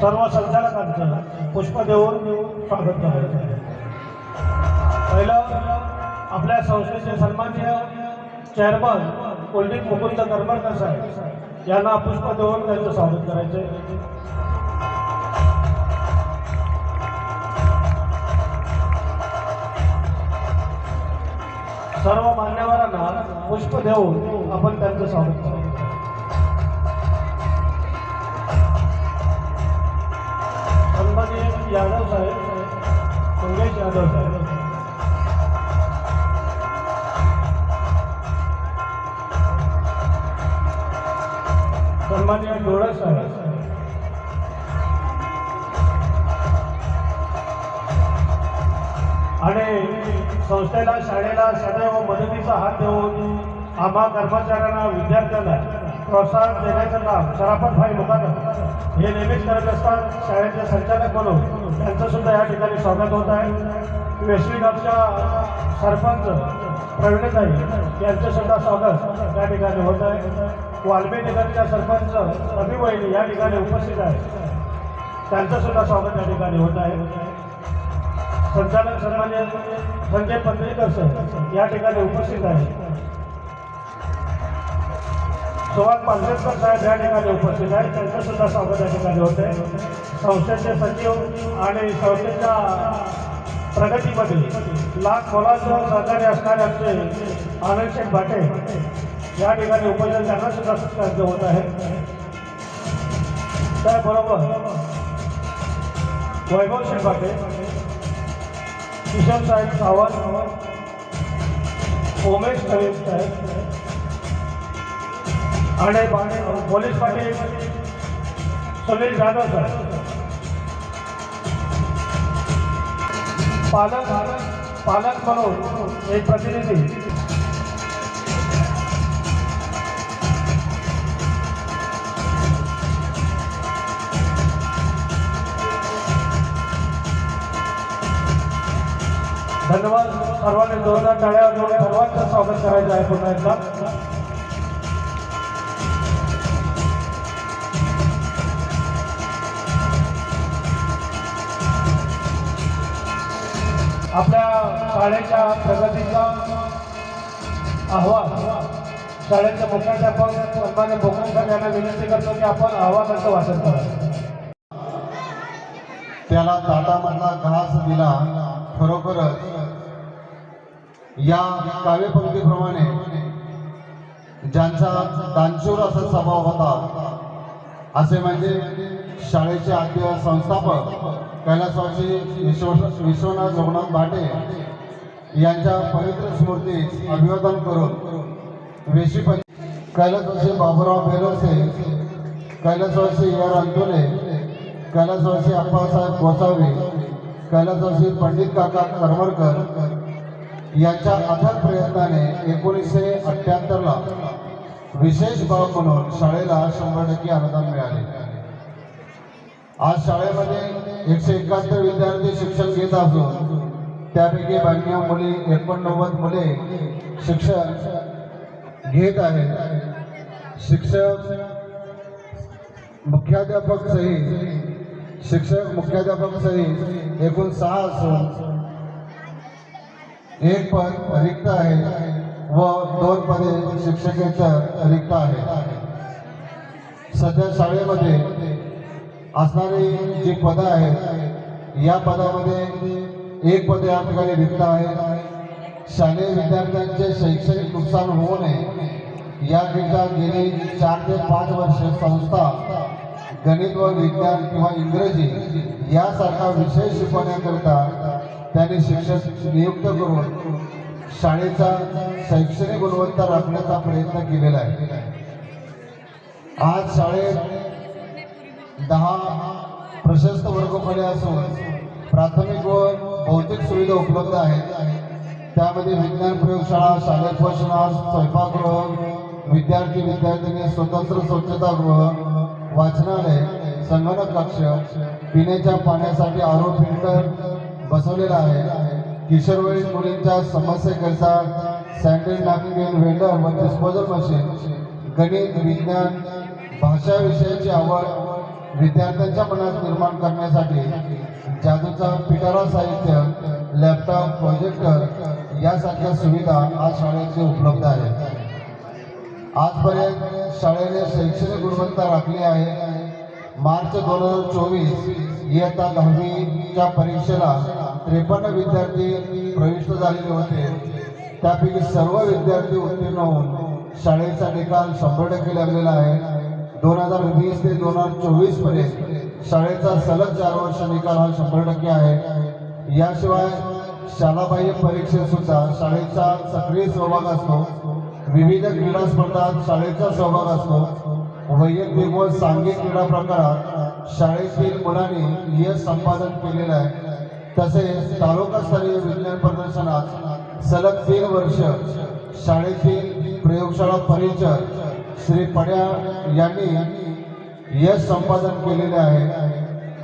सर्व संचालकांचं पुष्प देऊन स्वागत करायचं आहे पहिलं आपल्या संस्थेचे सन्माननीय चेअरमन कुलदीप मुकुंद करमरकर साहेब यांना पुष्प देऊन त्यांचं स्वागत करायचं आहे सर्व मान्यवरांना पुष्प देऊन आपण त्यांचं स्वागत करायचं यादव साहेब मंगेश यादव साहेब सन्मान्य डोळे साहेब. आणि संस्थेला शाळेला सदैव मदतीचा हात देऊन आम्हा कर्मचाऱ्यांना विद्यार्थ्यांना प्रोत्साहन देण्याचं काम शराफत भाई मुकादम हे नेहमीच करत असतात. शाळेचे संचालक म्हणून त्यांचं सुद्धा या ठिकाणी स्वागत होत आहे. वेशवीगावच्या सरपंच प्रवीणताई यांचं सुद्धा स्वागत या ठिकाणी होत आहे. वाल्मीनगरच्या सरपंच अभिवहिनी या ठिकाणी उपस्थित आहे त्यांचं सुद्धा स्वागत या ठिकाणी होत आहे. संचालक सन्मान्य संजय पत्रेकर सर या ठिकाणी उपस्थित आहे सुभाष पालखेडकर साहेब या ठिकाणी उपस्थित आहेत. त्यांचं सुद्धा स्वागत या ठिकाणी होते संस्थेचे सचिव आणि संस्थेच्या प्रगतीमध्ये लाख मोलाचं सहकार्य असणारे आमचे आनंद शेख भाटे या ठिकाणी उपस्थित त्यांना सुद्धा सत्कार होत आहे. त्याबरोबर वैभव शेख भाटे किशन साहेब सावंत उमेश करीम साहेब आणि बा- पोलीस पाटील सुनील जाधव सर. पालक पालक म्हणून एक प्रतिनिधी. धन्यवाद सर्वांनी जोरदार टाळ्या जोडून सर्वांचं स्वागत करायचं आहे पुन्हा एकदा. आपल्या शाळेच्या प्रगतीचा अहवाल शाळेच्या मुख्याध्यापक सन्मान्य भोकरकर यांना विनंती करतो की आपण अहवालाचं वाचन करा त्याला ताटामधला घास दिला खरोखरच. या काव्यपंक्तीप्रमाणे ज्यांचा दानशूर असा स्वभाव होता असे म्हणजे शाळेचे आद्य संस्थापक कैलासवासी विश्व विश्वनाथ रघुनाथ भाटे यांच्या पवित्र स्मृतीस अभिवादन करून वेशी पं कैलासवासी बाबुराव बेरसे कैलासवासी यार अंतुले कैलासवासी अप्पासाहेब गोसावी कैलासवासी पंडित काका करमरकर यांच्या अथक प्रयत्नाने एकोणीसशे अठ्ठ्याहत्तरला विशेष भाव म्हणून शाळेला शंभर टक्के अनुदान मिळाले. आज शाळेमध्ये एकशे एकाहत्तर विद्यार्थी शिक्षण घेत असून त्यापैकी ब्याण्णव मुली एकोणनव्वद मुले शिक्षण घेत आहेत. शिक्षक मुख्याध्यापक सहित शिक्षक मुख्याध्यापक सहित एकूण सहा असून एक पद रिक्त आहे व दोन पदे शिक्षकेच्या रिक्त आहे सध्या शाळेमध्ये असणारे जे पद आहेत या पदामध्ये एक पद या ठिकाणी रिक्त आहे. शालेय विद्यार्थ्यांचे शैक्षणिक नुकसान होऊ नये. याकरिता गेली चार ते पाच वर्ष संस्था गणित व विज्ञान किंवा इंग्रजी यासारखा विषय शिकवण्याकरिता त्यांनी शिक्षक नियुक्त करून शाळेचा शैक्षणिक गुणवत्ता राखण्याचा प्रयत्न केलेला आहे. आज शाळेत दहा प्रशस्त वर्गखोल्या असून प्राथमिक व भौतिक सुविधा उपलब्ध आहेत. त्यामध्ये विज्ञान प्रयोगशाळा शालेय पोषणास स्वयंपाकगृह विद्यार्थी विद्यार्थिनी स्वतंत्र स्वच्छतागृह वाचनालय संगणक कक्ष पिण्याच्या पाण्यासाठी आरो फिल्टर बसवलेला आहे. किशोरवयीन मुलींच्या समस्येकरता सँडल नॅपकिन वेंडर व डिस्पोजल मशीन गणित विज्ञान भाषा विषयाची आवड विद्यार्थ्यांच्या मनात निर्माण करण्यासाठी जादूचा पिटारा साहित्य लॅपटॉप प्रोजेक्टर यासारख्या सुविधा आज शाळेची उपलब्ध आहेत. आजपर्यंत शाळेने शैक्षणिक गुणवत्ता राखली आहे. मार्च दोन हजार चोवीस इयत्ता दहावीच्या परीक्षेला त्रेपन्न विद्यार्थी प्रविष्ट झालेले होते. त्यापैकी सर्व विद्यार्थी उत्तीर्ण होऊन शाळेचा निकाल शंभर टक्के लागलेला आहे. दोन हजार वीस ते दोन हजार चोवीसपर्यंत शाळेचा सलग चार वर्ष निकाल हा शंभर टक्के आहे. याशिवाय शालाबाह्य परीक्षेत सुद्धा शाळेचा सक्रिय सहभाग असतो. विविध क्रीडा स्पर्धात शाळेचा सहभाग असतो. वैयक्तिक व सांघिक क्रीडा प्रकारात शाळेतील मुलांनी यश संपादन केलेलं आहे. तसेच तालुकास्तरीय विज्ञान प्रदर्शनात सलग तीन वर्ष शाळेतील प्रयोगशाळा परिचय श्री पड्या यांनी यश संपादन केलेले आहे.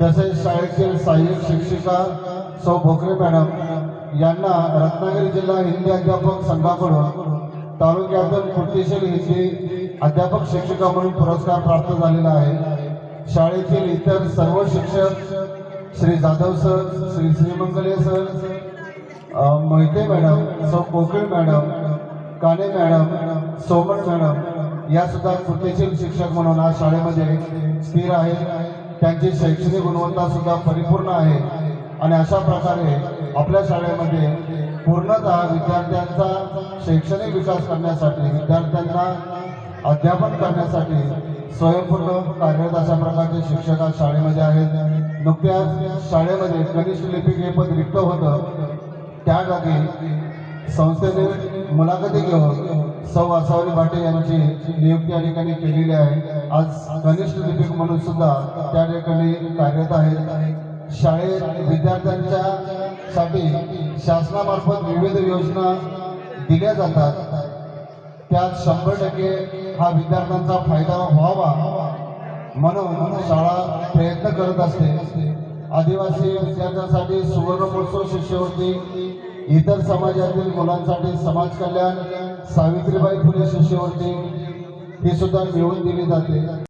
तसेच शाळेतील सहाय्यक शिक्षिका सौ भोकरे मॅडम यांना रत्नागिरी जिल्हा हिंदी अध्यापक संघाकडून तालुक्यातून कृतीशील हिंदी अध्यापक शिक्षिका म्हणून पुरस्कार प्राप्त झालेला आहे. शाळेतील इतर सर्व शिक्षक श्री जाधव सर श्री श्रीमंगले सर अ, मोहिते मॅडम सौ Kokil madam Kane madam Soman madam या सुद्धा कृतीशील शिक्षक म्हणून आज शाळेमध्ये स्थिर आहेत. त्यांची शैक्षणिक गुणवत्ता सुद्धा परिपूर्ण आहे. आणि अशा प्रकारे आपल्या शाळेमध्ये पूर्णतः विद्यार्थ्यांचा शैक्षणिक विकास करण्यासाठी विद्यार्थ्यांना अध्यापन करण्यासाठी स्वयंपूर्ण कार्यरत अशा प्रकारचे शिक्षक आज शाळेमध्ये आहेत. नुकत्याच शाळेमध्ये कनिष्ठ लिपिक हे पद रिक्त होतं. त्या जागी संस्थेने मुलाखती घेऊन सौ असावरी भाटे यांची नियुक्ती या ठिकाणी केलेली आहे. आज कनिष्ठ लिपिक म्हणून सुद्धा त्या ठिकाणी कार्यरत आहेत. शाळेत विद्यार्थ्यांच्या साठी शासनामार्फत विविध योजना दिल्या जातात. त्यात शंभर टक्के हा विद्यार्थ्यांचा फायदा व्हावा म्हणून शाळा प्रयत्न करत असते. आदिवासी विद्यार्थ्यांसाठी सुवर्ण महोत्सव शिष्यवृत्ती इतर समाजातील मुलांसाठी समाज कल्याण सावित्रीबाई फुले शिष्यवृत्ती ही सुद्धा मिळवून दिली जाते.